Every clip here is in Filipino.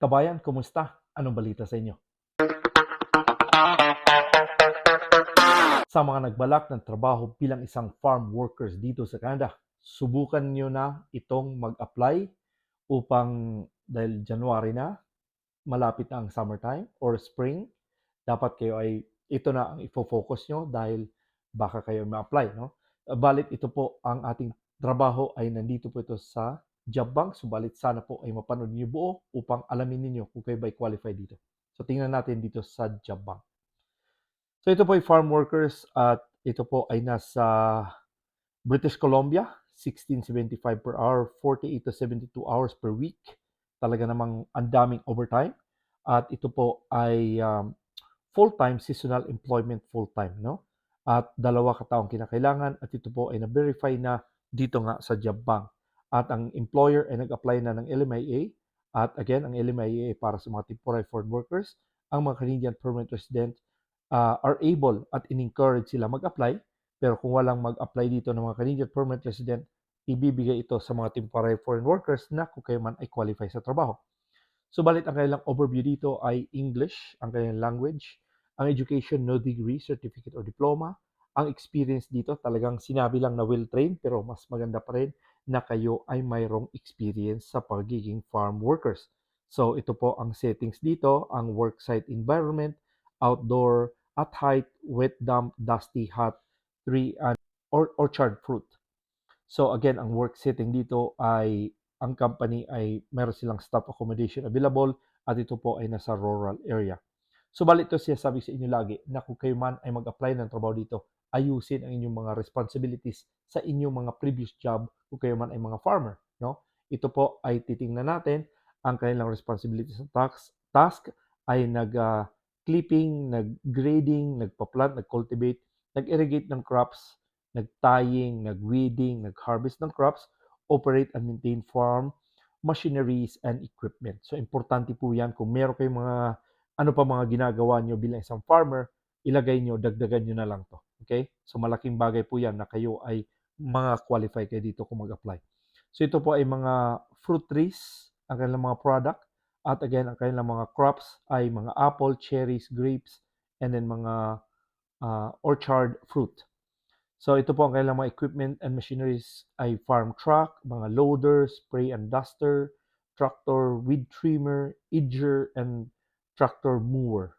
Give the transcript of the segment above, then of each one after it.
Kabayan, kumusta? Anong balita sa inyo? Sa mga nagbalak ng trabaho bilang isang farm workers dito sa Canada, subukan nyo na itong mag-apply upang dahil January na, malapit na ang summertime or spring, dapat kayo ay ito na ang ifo-focus nyo dahil baka kayo ma-apply. No? Balit ito po ang ating trabaho ay nandito po ito sa job. Subalit sana po ay mapanood niyo buo upang alamin ninyo kung kayo ba ay qualified dito. So tingnan natin dito sa job. So ito po ay farm workers at ito po ay nasa British Columbia, 1675 per hour, 48 to 72 hours per week. Talaga namang ang daming overtime. At ito po ay um, full-time seasonal employment full-time, no? At dalawa kataong kinakailangan at ito po ay na-verify na dito nga sa job bank. At ang employer ay nag-apply na ng LMIA. At again, ang LMIA para sa mga temporary foreign workers. Ang mga Canadian permanent resident uh, are able at in-encourage sila mag-apply. Pero kung walang mag-apply dito ng mga Canadian permanent resident, ibibigay ito sa mga temporary foreign workers na kung kayo man ay qualify sa trabaho. Subalit ang kanilang overview dito ay English, ang kanilang language, ang education, no degree, certificate or diploma. Ang experience dito talagang sinabi lang na well-trained pero mas maganda pa rin na kayo ay mayroong experience sa pagiging farm workers. So ito po ang settings dito, ang worksite environment, outdoor, at height, wet, damp, dusty, hot, tree, and or orchard fruit. So again, ang work setting dito ay ang company ay meron silang staff accommodation available at ito po ay nasa rural area. Subalit ito siya sabi sa inyo lagi na kung kayo man ay mag-apply ng trabaho dito, ayusin ang inyong mga responsibilities sa inyong mga previous job kung kayo man ay mga farmer. No? Ito po ay titingnan natin ang kanilang responsibilities sa task, task ay nag-clipping, nag-grading, nagpa-plant, nag-cultivate, nag-irrigate ng crops, nag-tying, nag-weeding, nag-harvest ng crops, operate and maintain farm, machineries, and equipment. So, importante po yan. Kung meron kayong mga, ano pa mga ginagawa nyo bilang isang farmer, ilagay nyo, dagdagan nyo na lang to. Okay? So, malaking bagay po yan na kayo ay mga qualify kayo dito kung mag-apply. So, ito po ay mga fruit trees, ang kanilang mga product. At again, ang kanilang mga crops ay mga apple, cherries, grapes, and then mga uh, orchard fruit. So ito po ang kailang mga equipment and machineries ay farm truck, mga loader, spray and duster, tractor, weed trimmer, edger, and tractor mower.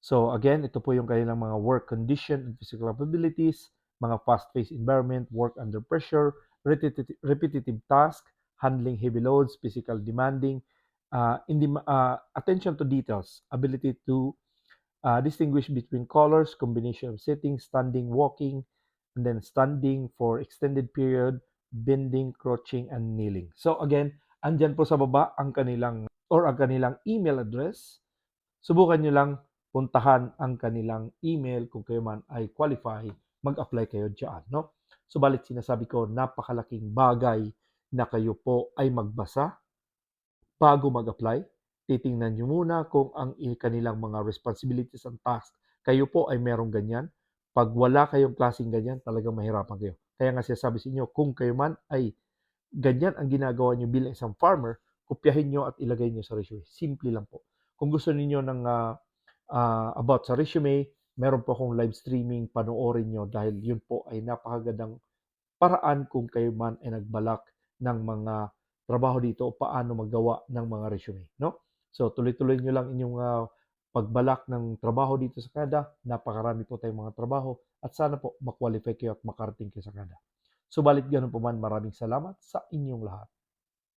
So again, ito po yung kanilang mga work condition and physical capabilities, mga fast-paced environment, work under pressure, repetitive task, handling heavy loads, physical demanding, uh, in the, uh, attention to details, ability to uh, distinguish between colors, combination of sitting, standing, walking, and then standing for extended period, bending, crouching, and kneeling. So again, andyan po sa baba ang kanilang or ang kanilang email address. Subukan nyo lang puntahan ang kanilang email kung kayo man ay qualify, mag-apply kayo dyan. No? Subalit sinasabi ko, napakalaking bagay na kayo po ay magbasa bago mag-apply. Titingnan nyo muna kung ang kanilang mga responsibilities and tasks, kayo po ay merong ganyan. Pag wala kayong klaseng ganyan, talagang mahirapan kayo. Kaya nga siya sabi sa inyo, kung kayo man ay ganyan ang ginagawa nyo bilang isang farmer, kopyahin nyo at ilagay nyo sa resume. Simple lang po. Kung gusto niyo ng uh, uh, about sa resume, meron po akong live streaming, panoorin nyo dahil yun po ay napakagandang paraan kung kayo man ay nagbalak ng mga trabaho dito o paano magawa ng mga resume. No? So tuloy-tuloy nyo lang inyong uh, pagbalak ng trabaho dito sa Canada. Napakarami po tayong mga trabaho at sana po makwalify kayo at makarating kayo sa Canada. Subalit ganun po man, maraming salamat sa inyong lahat.